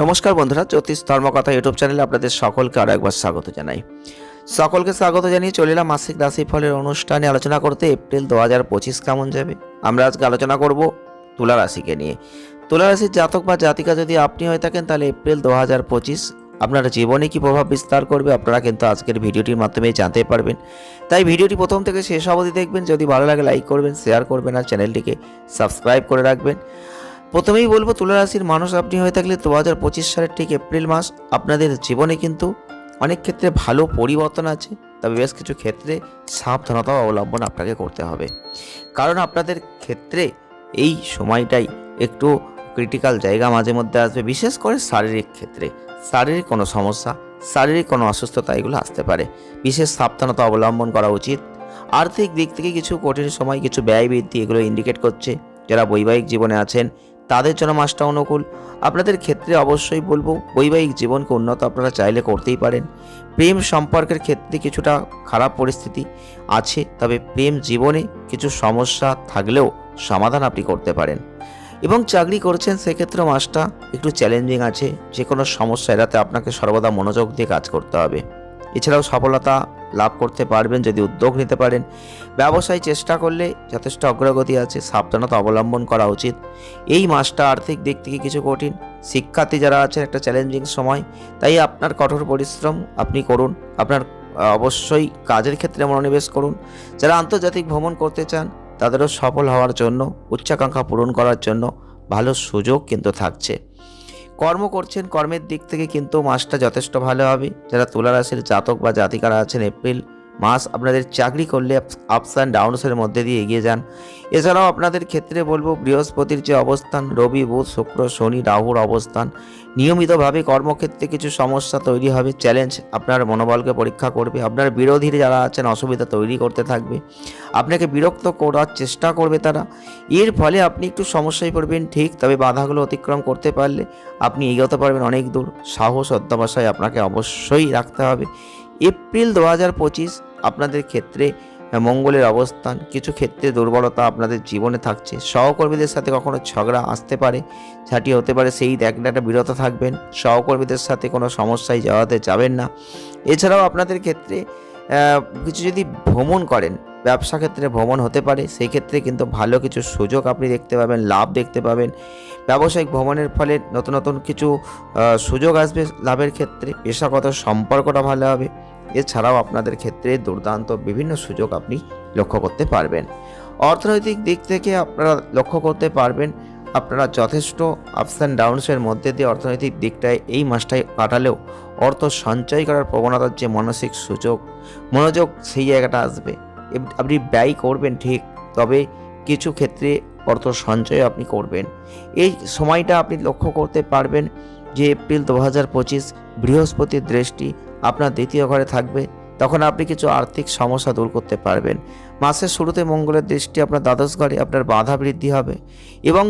নমস্কার বন্ধুরা, জ্যোতিষ ধর্মকথা ইউটিউব চ্যানেলে আপনাদের সকলকে আরও একবার স্বাগত জানাই। সকলকে স্বাগত জানিয়ে চলে এলাম মাসিক রাশিফলের অনুষ্ঠানে আলোচনা করতে এপ্রিল দু হাজার পঁচিশ কেমন যাবে? আমরা আজকে আলোচনা করব তুলা রাশিকে নিয়ে। তুলা রাশির জাতক বা জাতিকা যদি আপনি হয়ে থাকেন, তাহলে এপ্রিল দু হাজার পঁচিশ আপনার জীবনে কি প্রভাব বিস্তার করবে আপনারা কিন্তু আজকের ভিডিওটির মাধ্যমে জানতে পারবেন। তাই ভিডিওটি প্রথম থেকে শেষ অবধি দেখবেন, যদি ভালো লাগে লাইক করবেন, শেয়ার করবেন আর চ্যানেলটিকে সাবস্ক্রাইব করে রাখবেন। প্রথমেই বলব তুলা রাশির মানুষ আপনি হয়ে থাকলে দু হাজার পঁচিশ সালের ঠিক এপ্রিল মাস আপনাদের জীবনে কিন্তু অনেক ক্ষেত্রে ভালো পরিবর্তন আছে, তবে বেশ কিছু ক্ষেত্রে সাবধানতাও অবলম্বন আপনাকে করতে হবে। কারণ আপনাদের ক্ষেত্রে এই সময়টাই একটু ক্রিটিক্যাল জায়গা মাঝে মধ্যে আসবে, বিশেষ করে শারীরিক ক্ষেত্রে। শারীরিক কোনো সমস্যা, শারীরিক কোনো অসুস্থতা এগুলো আসতে পারে। বিশেষ সাবধানতা অবলম্বন করা উচিত। আর্থিক দিক থেকে কিছু কঠিন সময়, কিছু ব্যয় বৃদ্ধি এগুলো ইন্ডিকেট করছে। যারা বৈবাহিক জীবনে আছেন তাদের জন্য মাসটা অনুকূল। আপনাদের ক্ষেত্রে অবশ্যই বলব, বৈবাহিক জীবনকে উন্নত আপনারা চাইলে করতেই পারেন। প্রেম সম্পর্কের ক্ষেত্রে কিছুটা খারাপ পরিস্থিতি আছে, তবে প্রেম জীবনে কিছু সমস্যা থাকলেও সমাধান আপনি করতে পারেন। এবং চাকরি করছেন সেক্ষেত্রে মাসটা একটু চ্যালেঞ্জিং আছে। যে কোনো সমস্যা এড়াতে আপনাকে সর্বদা মনোযোগ দিয়ে কাজ করতে হবে। এছাড়াও সফলতা লাভ করতে পারবেন, যদি উদ্যোগ নিতে পারেন। ব্যবসায় চেষ্টা করলে যথেষ্ট অগ্রগতি আছে, সাবধানতা অবলম্বন করা উচিত। এই মাসটা আর্থিক দিক থেকে কিছু কঠিন। শিক্ষার্থী যারা আছেন, একটা চ্যালেঞ্জিং সময়, তাই আপনার কঠোর পরিশ্রম আপনি করুন। আপনার অবশ্যই কাজের ক্ষেত্রে মনোনিবেশ করুন। যারা আন্তর্জাতিক ভ্রমণ করতে চান, তাদেরও সফল হওয়ার জন্য, উচ্চাকাঙ্ক্ষা পূরণ করার জন্য ভালো সুযোগ কিন্তু থাকছে। কর্ম করছেন, কর্মের দিক থেকে কিন্তু মাসটা যথেষ্ট ভালো হবে। যারা তুলা রাশির জাতক বা জাতিকারা আছেন এপ্রিল মাস আপনাদের চাকরি করলে আপস অ্যান্ড ডাউনসের মধ্যে দিয়ে এগিয়ে যান। এছাড়াও আপনাদের ক্ষেত্রে বলব, বৃহস্পতির যে অবস্থান, রবি, বুধ, শুক্র, শনি, রাহুর অবস্থান, নিয়মিতভাবে কর্মক্ষেত্রে কিছু সমস্যা তৈরি হবে চ্যালেঞ্জ আপনার মনোবলকে পরীক্ষা করবে, আপনার বিরোধীরা যারা আছেন, অসুবিধা তৈরি করতে থাকবে, আপনাকে বিরক্ত করার চেষ্টা করবে তারা। এর ফলে আপনি একটু সমস্যায় পড়বেন, ঠিক, তবে বাধাগুলো অতিক্রম করতে পারলে আপনি এগোতে পারবেন অনেক দূর। সাহস, অধ্যবসায় আপনাকে অবশ্যই রাখতে হবে। এপ্রিল দু হাজার পঁচিশ আপনাদের ক্ষেত্রে মঙ্গলের অবস্থান, কিছু ক্ষেত্রে দুর্বলতা আপনাদের জীবনে থাকছে। সহকর্মীদের সাথে কখনো ঝগড়া আসতে পারে ঝাঁটি হতে পারে, সেই একটা বিরত থাকবেন। সহকর্মীদের সাথে কোনো সমস্যায় যাওয়াতে যাবেন না। এছাড়াও আপনাদের ক্ষেত্রে কিছু যদি ভ্রমণ করেন, ব্যবসা ক্ষেত্রে ভ্রমণ হতে পারে, সেই ক্ষেত্রে কিন্তু ভালো কিছু সুযোগ আপনি দেখতে পাবেন, লাভ দেখতে পাবেন। ব্যবসায়িক ভ্রমণের ফলে নতুন নতুন কিছু সুযোগ আসবে লাভের ক্ষেত্রে। পেশাগত সম্পর্কটা ভালো হবে। এছাড়াও আপনাদের ক্ষেত্রে দুর্দান্ত বিভিন্ন সুযোগ আপনি লক্ষ্য করতে পারবেন। অর্থনৈতিক দিক থেকে আপনারা লক্ষ্য করতে পারবেন, আপনারা যথেষ্ট আপস অ্যান্ড ডাউনসের মধ্যে দিয়ে অর্থনৈতিক দিকটায় এই মাসটায় কাটালেও অর্থ সঞ্চয় করার প্রবণতার যে মানসিক সুযোগ, মনোযোগ সেই জায়গাটা আসবে। আপনি ব্যয় করবেন ঠিক, তবে কিছু ক্ষেত্রে অর্থ সঞ্চয় আপনি করবেন। এই সময়টা আপনি লক্ষ্য করতে পারবেন যে এপ্রিল দু হাজার পঁচিশ বৃহস্পতির দৃষ্টি আপনার দ্বিতীয় ঘরে থাকবে, তখন আপনি কিছু আর্থিক সমস্যা দূর করতে পারবেন। মাসের শুরুতে মঙ্গলের দৃষ্টি আপনার দ্বাদশ ঘরে আপনার বাধা বৃদ্ধি হবে এবং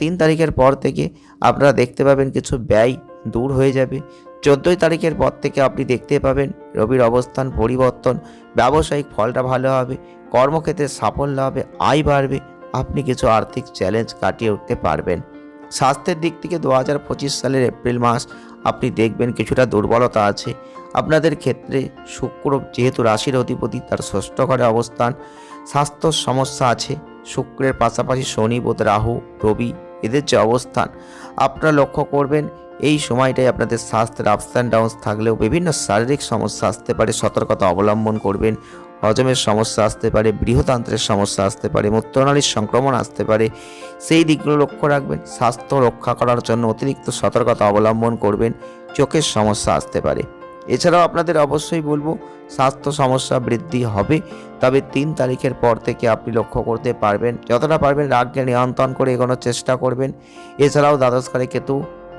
তিন তারিখের পর থেকে আপনারা দেখতে পাবেন কিছু ব্যয় দূর হয়ে যাবে। চোদ্দোই তারিখের পর থেকে আপনি দেখতে পাবেন রবির অবস্থান, পরিবর্তন, ব্যবসায়িক ফলটা ভালো হবে, কর্মক্ষেত্রে সাফল্য হবে, আয় বাড়বে, আপনি কিছু আর্থিক চ্যালেঞ্জ কাটিয়ে উঠতে পারবেন। স্বাস্থ্যের দিক থেকে দু হাজার পঁচিশ সালের এপ্রিল মাস, আপনি দেখবেন কিছুটা দুর্বলতা আছে। আপনাদের ক্ষেত্রে শুক্র যেহেতু রাশির অধিপতি, তার ষষ্ঠ ঘরে অবস্থান। স্বাস্থ্য সমস্যা আছে, শুক্রের পাশাপাশি শনি, বোধ, রাহু, রবি এদের যে অবস্থান, আপনারা লক্ষ্য করবেন এই সময়টাই আপনাদের স্বাস্থ্যের আপস অ্যান্ড ডাউনস থাকলেও বিভিন্ন শারীরিক সমস্যা আসতে পারে, সতর্কতা অবলম্বন করবেন হজমের সমস্যা আসতে পারে বৃহতান্ত্রের সমস্যা আসতে পারে, মূত্রনালীর সংক্রমণ আসতে পারে, সেই দিকগুলো লক্ষ্য রাখবেন। স্বাস্থ্য রক্ষা করার জন্য অতিরিক্ত সতর্কতা অবলম্বন করবেন, চোখের সমস্যা আসতে পারে। এছাড়াও আপনাদের অবশ্যই বলব, স্বাস্থ্য সমস্যা বৃদ্ধি হবে, তবে তিন তারিখের পর থেকে আপনি লক্ষ্য করতে পারবেন, যতটা পারবেন রাগকে নিয়ন্ত্রণ করে এগোনোর চেষ্টা করবেন। এছাড়াও দ্বাদশ ঘরে কেতু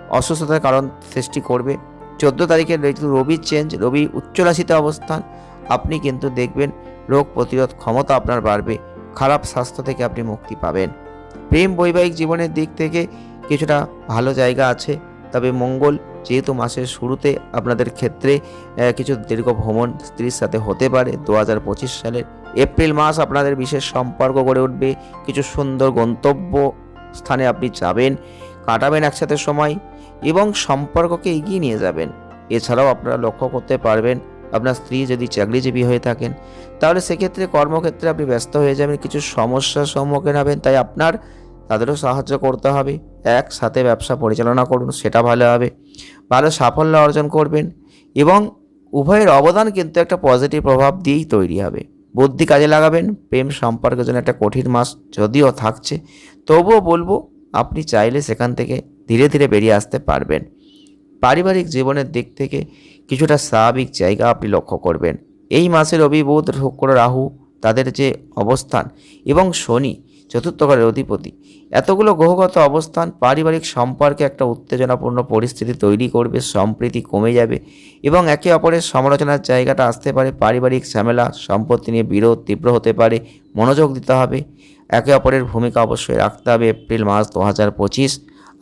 অসুস্থতার কারণ সৃষ্টি করবে। চোদ্দ তারিখের রবি চেঞ্জ রবি উচ্চ রাশিতে অবস্থান আপনি কিন্তু দেখবেন রোগ প্রতিরোধ ক্ষমতা আপনার বাড়বে, খারাপ স্বাস্থ্য থেকে আপনি মুক্তি পাবেন। প্রেম বৈবাহিক জীবনের দিক থেকে কিছুটা ভালো জায়গা আছে, তবে মঙ্গল যেহেতু মাসের শুরুতে আপনাদের ক্ষেত্রে কিছু দীর্ঘ ভ্রমণ স্ত্রীর সাথে হতে পারে দু হাজার পঁচিশ সালের এপ্রিল মাস আপনাদের বিশেষ সম্পর্ক গড়ে উঠবে, কিছু সুন্দর গন্তব্য স্থানে আপনি যাবেন, কাটাবেন একসাথে সময় এবং সম্পর্ককে এগিয়ে নিয়ে যাবেন। এছাড়াও আপনারা লক্ষ্য করতে পারবেন আপনার স্ত্রী যদি চাকরিজীবী হয়ে থাকেন, তাহলে সেক্ষেত্রে কর্মক্ষেত্রে আপনি ব্যস্ত হয়ে যাবেন, কিছু সমস্যার সম্মুখীন হবেন, তাই আপনার তাদেরও সাহায্য করতে হবে। একসাথে ব্যবসা পরিচালনা করুন, সেটা ভালো হবে। ভালো সাফল্য অর্জন করবেন এবং উভয়ের অবদান কিন্তু একটা পজিটিভ প্রভাব দিয়েই তৈরি হবে। বুদ্ধি কাজে লাগাবেন, প্রেম সম্পর্কের জন্য একটা কঠিন মাস যদিও থাকছে, তবুও বলব, আপনি চাইলে সেখান থেকে ধীরে ধীরে বেরিয়ে আসতে পারবেন। পারিবারিক জীবনের দিক থেকে কিছুটা স্বাভাবিক জায়গা আপনি লক্ষ্য করবেন। এই মাসের রবি শুক্র, রাহু তাদের যে অবস্থান এবং শনি চতুর্থ ঘরের অধিপতি, এতগুলো গ্রহগত অবস্থান পারিবারিক সম্পর্কে একটা উত্তেজনাপূর্ণ পরিস্থিতি তৈরি করবে, সম্প্রীতি কমে যাবে এবং একে অপরের সমালোচনার জায়গাটা আসতে পারে, পারিবারিক ঝামেলা, সম্পত্তি নিয়ে বিরোধ তীব্র হতে পারে, মনোযোগ দিতে হবে, একে অপরের ভূমিকা অবশ্যই রাখতে হবে, এপ্রিল মাস দু হাজার পঁচিশ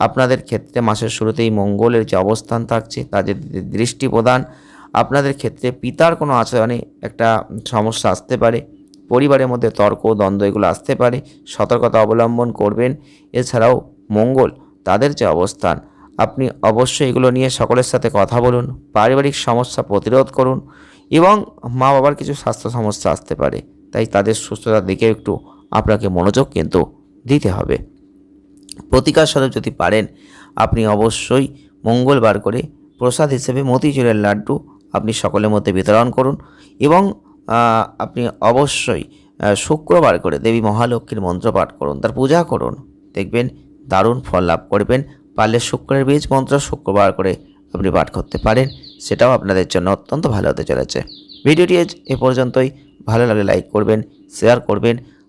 আপনাদের ক্ষেত্রে মাসের শুরুতেই মঙ্গলের যে অবস্থান থাকছে, তা তাদের দৃষ্টি প্রদান, আপনাদের ক্ষেত্রে পিতার কোনো আচরণে একটা সমস্যা আসতে পারে, পরিবারের মধ্যে তর্ক, দ্বন্দ্ব এগুলো আসতে পারে, সতর্কতা অবলম্বন করবেন। এছাড়াও মঙ্গল, তাদের যে অবস্থান, আপনি অবশ্যই এগুলো নিয়ে সকলের সাথে কথা বলুন, পারিবারিক সমস্যা প্রতিরোধ করুন এবং মা বাবার কিছু স্বাস্থ্য সমস্যা আসতে পারে। তাই তাদের সুস্থতার দিকে একটু আপনাকে মনোযোগ কিন্তু দিতে হবে। প্রতিকার স্বরূপ যদি পারেন, আপনি অবশ্যই মঙ্গলবার করে প্রসাদ হিসেবে মতিচুরের লাড্ডু আপনি সকলের মধ্যে বিতরণ করুন এবং আপনি অবশ্যই শুক্রবার করে দেবী মহালক্ষ্মীর মন্ত্র পাঠ করুন, তার পূজা করুন। দেখবেন দারুণ ফল লাভ করবেন। পারলে শুক্রের বীজ মন্ত্র শুক্রবার করে আপনি পাঠ করতে পারেন, সেটাও আপনাদের জন্য অত্যন্ত ভালো হতে চলেছে। ভিডিওটি এ পর্যন্তই। ভালো লাগলে লাইক করবেন শেয়ার করবেন।